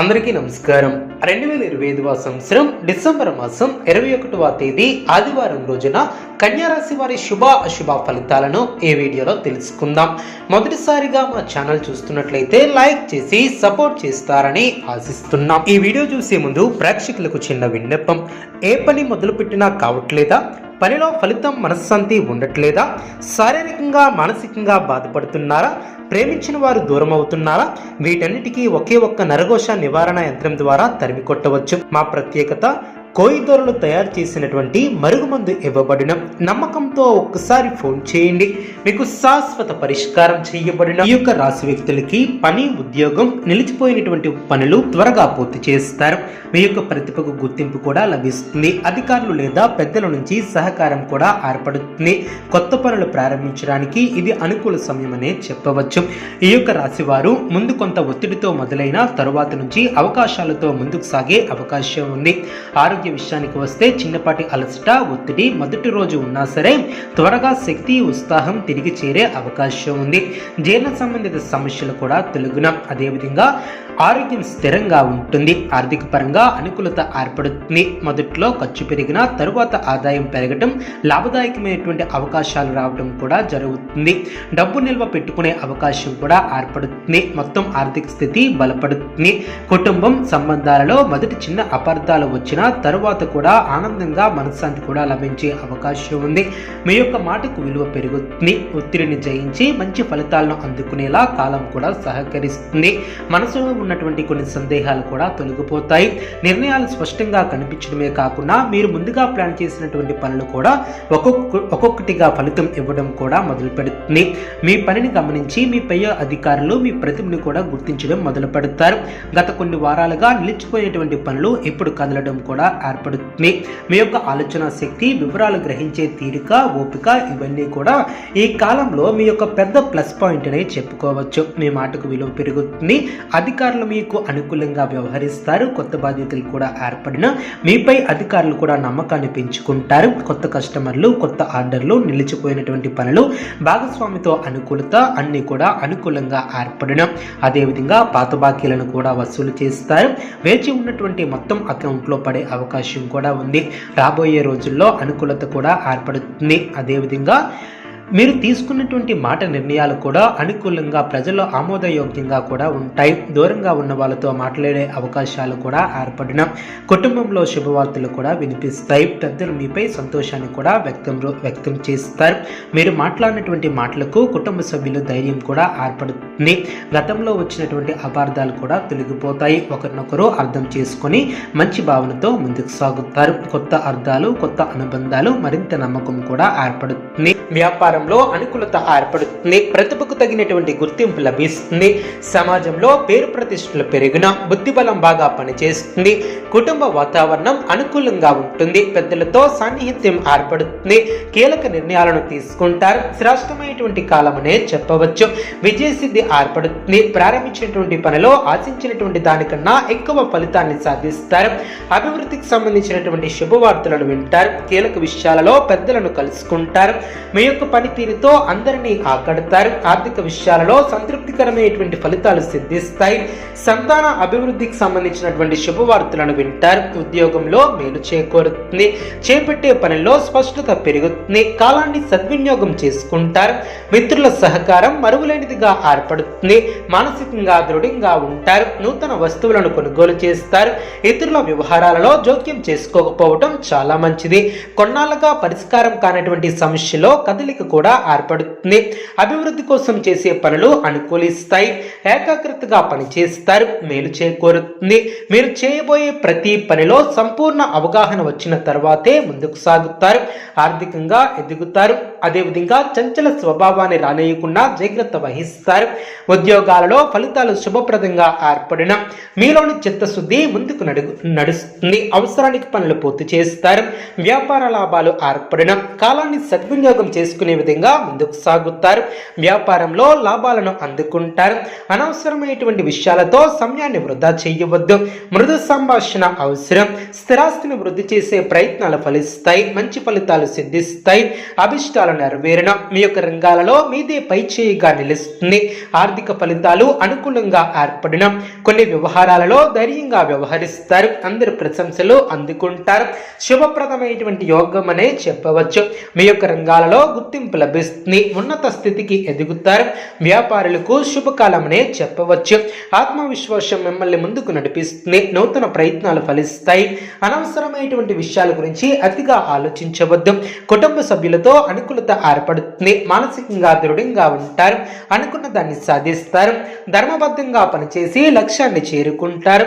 అందరికీ నమస్కారం. రెండు వేల ఇరవై ఐదవ సంవత్సరం డిసెంబర్ మాసం ఇరవై ఒకటవ తేదీ ఆదివారం రోజున కన్యారాశి వారి శుభ అశుభ ఫలితాలను ఈ వీడియోలో తెలుసుకుందాం. మొదటిసారిగా మా ఛానల్ చూస్తున్నట్లయితే లైక్ చేసి సపోర్ట్ చేస్తారని ఆశిస్తున్నాం. ఈ వీడియో చూసే ముందు ప్రేక్షకులకు చిన్న విన్నపం. ఏ పని మొదలుపెట్టినా కావట్లేదా? పనిలో ఫలితం మనశ్శాంతి ఉండట్లేదా? శారీరకంగా మానసికంగా బాధపడుతున్నారా? ప్రేమించిన వారు దూరం అవుతున్నారా వీటన్నిటికీ ఒకే ఒక్క నరఘోష నివారణ యంత్రం ద్వారా తరిమి కొట్టవచ్చు మా ప్రత్యేకత కోయిదొరలు తయారు చేసినటువంటి మరుగుమందు ఇవ్వబడిన నమ్మకంతో ఒక్కసారి ఫోన్ చేయండి. మీకు శాశ్వత పరిష్కారం చేయబడిన ఈ యొక్క రాశి వ్యక్తులకి పని ఉద్యోగం నిలిచిపోయినటువంటి పనులు త్వరగా పూర్తి చేస్తారు. మీ యొక్క ప్రతిభకు గుర్తింపు కూడా లభిస్తుంది. అధికారులు లేదా పెద్దల నుంచి సహకారం కూడా ఏర్పడుతుంది. కొత్త పనులు ప్రారంభించడానికి ఇది అనుకూల సమయం అనే చెప్పవచ్చు. ఈ యొక్క రాశి వారు ముందు కొంత ఒత్తిడితో మొదలైన తరువాత నుంచి అవకాశాలతో ముందుకు సాగే అవకాశం ఉంది. ఆరోగ్య విషయానికి వస్తే చిన్నపాటి అలసట ఒత్తిడి మొదటి రోజు ఉన్నా సరే త్వరగా శక్తి ఉత్సాహం తిరిగి చేరే అవకాశం ఉంది. జీర్ణ సంబంధిత సమస్యలు కూడా తొలగున. అదేవిధంగా ఆరోగ్యం స్థిరంగా ఉంటుంది. ఆర్థిక పరంగా అనుకూలత ఏర్పడుతుంది. మొదట్లో ఖర్చు పెరిగినా తరువాత ఆదాయం పెరగటం లాభదాయకమైనటువంటి అవకాశాలు రావడం కూడా జరుగుతుంది. డబ్బు నిల్వ పెట్టుకునే అవకాశం కూడా ఏర్పడుతుంది. మొత్తం ఆర్థిక స్థితి బలపడుతుంది. కుటుంబం సంబంధాలలో మొదటి చిన్న అపార్థాలు వచ్చినా తరువాత కూడా ఆనందంగా మనశ్శాంతి కూడా లభించే అవకాశం ఉంది. మీ యొక్క మాటకు విలువ పెరుగుతుంది. ఒత్తిడిని జయించి మంచి ఫలితాలను అందుకునేలా కాలం కూడా సహకరిస్తుంది. మనసులో ఉన్నటువంటి కొన్ని సందేహాలు కూడా తొలగిపోతాయి. నిర్ణయాలు స్పష్టంగా కనిపించడమే కాకుండా మీరు ముందుగా ప్లాన్ చేసినటువంటి పనులు కూడా ఒక్కొక్క ఒక్కొక్కటిగా ఫలితం ఇవ్వడం కూడా మొదలు పెడుతుంది మీ పనిని గమనించి మీ పై అధికారులు మీ ప్రతిభను కూడా గుర్తించడం మొదలు పెడతారు గత కొన్ని వారాలుగా నిలిచిపోయినటువంటి పనులు ఇప్పుడు కదలడం కూడా ఏర్పడుతుంది. మీ యొక్క ఆలోచన శక్తి వివరాలు గ్రహించే తీరిక ఓపిక ఇవన్నీ కూడా ఈ కాలంలో మీ యొక్క పెద్ద ప్లస్ పాయింట్ అని చెప్పుకోవచ్చు. మీ మాటకు విలువ పెరుగుతుంది. అధికారులు మీకు అనుకూలంగా వ్యవహరిస్తారు. కొత్త బాధ్యతలు కూడా ఏర్పడిన మీపై అధికారులు కూడా నమ్మకాన్ని పెంచుకుంటారు. కొత్త కస్టమర్లు కొత్త ఆర్డర్లు నిలిచిపోయినటువంటి పనులు భాగస్వామితో అనుకూలత అన్ని కూడా అనుకూలంగా ఏర్పడిన అదేవిధంగా పాత బాకీలను కూడా వసూలు చేస్తారు. వేచి ఉన్నటువంటి మొత్తం అకౌంట్లో పడే అవకాశం అవకాశం కూడా ఉంది. రాబోయే రోజుల్లో అనుకూలత కూడా ఏర్పడుతుంది. అదేవిధంగా మీరు తీసుకున్నటువంటి మాట నిర్ణయాలు కూడా అనుకూలంగా ప్రజల్లో ఆమోదయోగ్యంగా కూడా ఉంటాయి. దూరంగా ఉన్న వాళ్ళతో మాట్లాడే అవకాశాలు కూడా ఏర్పడిన కుటుంబంలో శుభవార్తలు కూడా వినిపిస్తాయి. పెద్దలు మీపై సంతోషాన్ని కూడా వ్యక్తం వ్యక్తం చేస్తారు. మీరు మాట్లాడినటువంటి మాటలకు కుటుంబ సభ్యులు ధైర్యం కూడా ఏర్పడుతుంది. గతంలో వచ్చినటువంటి అపార్థాలు కూడా తొలగిపోతాయి. ఒకరినొకరు అర్థం చేసుకొని మంచి భావనతో ముందుకు సాగుతారు. కొత్త అర్థాలు కొత్త అనుబంధాలు మరింత నమ్మకం కూడా ఏర్పడుతుంది. వ్యాపార వ్యాపారంలో అనుకూలత ఏర్పడుతుంది ప్రతిభకు తగినటువంటి గుర్తింపు లభిస్తుంది సమాజంలో పేరు ప్రతిష్టలు పెరిగిన బుద్ధిబలం బాగా పనిచేస్తుంది కుటుంబ వాతావరణం అనుకూలంగా ఉంటుంది పెద్దలతో సాన్నిహిత్యం ఏర్పడుతుంది కీలక నిర్ణయాలను తీసుకుంటారు శ్రేష్టమైనటువంటి కాలం అనే చెప్పవచ్చు. విజయసిద్ధి ఏర్పడుతుంది ప్రారంభించినటువంటి పనిలో ఆశించినటువంటి దానికన్నా ఎక్కువ ఫలితాన్ని సాధిస్తారు అభివృద్ధికి సంబంధించినటువంటి శుభవార్తలను వింటారు కీలక విషయాలలో పెద్దలను కలుసుకుంటారు మీ యొక్క పనితీరుతో అందరినీ ఆకడతారు. ఆర్థిక విషయాలలో సంతృప్తికరమైనటువంటి ఫలితాలు సిద్ధిస్తాయి. సంతాన అభివృద్ధికి సంబంధించినటువంటి శుభవార్తలను వింటారు. ఉద్యోగంలో మేలు చేకూరుతుంది. చేపట్టే పనిలో స్పష్టత పెరుగుతుంది. కాలాన్ని సద్వినియోగం చేసుకుంటారు. మిత్రుల సహకారం మరువులేనిదిగా ఏర్పడుతుంది. మానసికంగా దృఢంగా ఉంటారు. నూతన వస్తువులను కొనుగోలు చేస్తారు. ఇతరుల వ్యవహారాలలో జోక్యం చేసుకోకపోవటం చాలా మంచిది. కొన్నాళ్ళగా పరిష్కారం కానటువంటి సమస్యలో కదలిక కూడా ఏర్పడుతుంది. అభివృద్ధి కోసం చేసే పనులు అనుకూలిస్తాయి. ఏకాగ్రతగా పనిచేస్తారు. మేలు చేకూరుతుంది. మీరు చేయబోయే ప్రతి పనిలో సంపూర్ణ అవగాహన వచ్చిన తర్వాతే ముందుకు సాగుతారు. ఆర్థికంగా ఎదుగుతారు. అదేవిధంగా చంచల స్వభావాన్ని రానేయకుండా జాగ్రత్త వహిస్తారు. ఉద్యోగాలలో ఫలితాలు శుభప్రదంగా ఏర్పడిన మీలోని చిత్తశుద్ధి ముందుకు నడుగు నడుస్తుంది. అవసరానికి పనులు పూర్తి చేస్తారు. వ్యాపార లాభాలు ఏర్పడిన కాలాన్ని సద్వినియోగం చేసుకునే విధంగా ముందుకు సాగుతారు. వ్యాపారంలో లాభాలను అందుకుంటారు. అనవసరమైనటువంటి విషయాలతో సమయాన్ని వృధా చేయవద్దు. మృదు సంభాషణ అవసరం. స్థిరాస్తిని వృద్ధి చేసే ప్రయత్నాలు ఫలిస్తాయి. మంచి ఫలితాలు సిద్ధిస్తాయి. అభిష్టాలను నెరవేరిన మీ యొక్క రంగాలలో మీదే పై చేయిగా నిలుస్తుంది. ఆర్థిక ఫలితాలు అనుకూలంగా ఏర్పడిన కొన్ని వ్యవహారాలలో ధైర్యంగా వ్యవహరిస్తారు. అందరు ప్రశంసలు అందుకుంటారు. శుభప్రదమైనటువంటి యోగం అనే చెప్పవచ్చు. మీ యొక్క రంగాలలో గుర్తింపు లభిస్తుంది. ఉన్నత స్థితికి ఎదుగుతారు. వ్యాపారులకు శుభకాలమనే చెప్పవచ్చు. ఆత్మవిశ్వాసం మిమ్మల్ని ముందుకు నడిపిస్తుంది. నూతన ప్రయత్నాలు ఫలిస్తాయి. అనవసరమైనటువంటి విషయాల గురించి అతిగా ఆలోచించవద్దు. కుటుంబ సభ్యులతో అనుకూలత ఏర్పడుతుంది. మానసికంగా దృఢంగా ఉంటారు. అనుకున్న దాన్ని సాధిస్తారు. ధర్మబద్ధంగా పనిచేసి లక్ష్యాన్ని చేరుకుంటారు.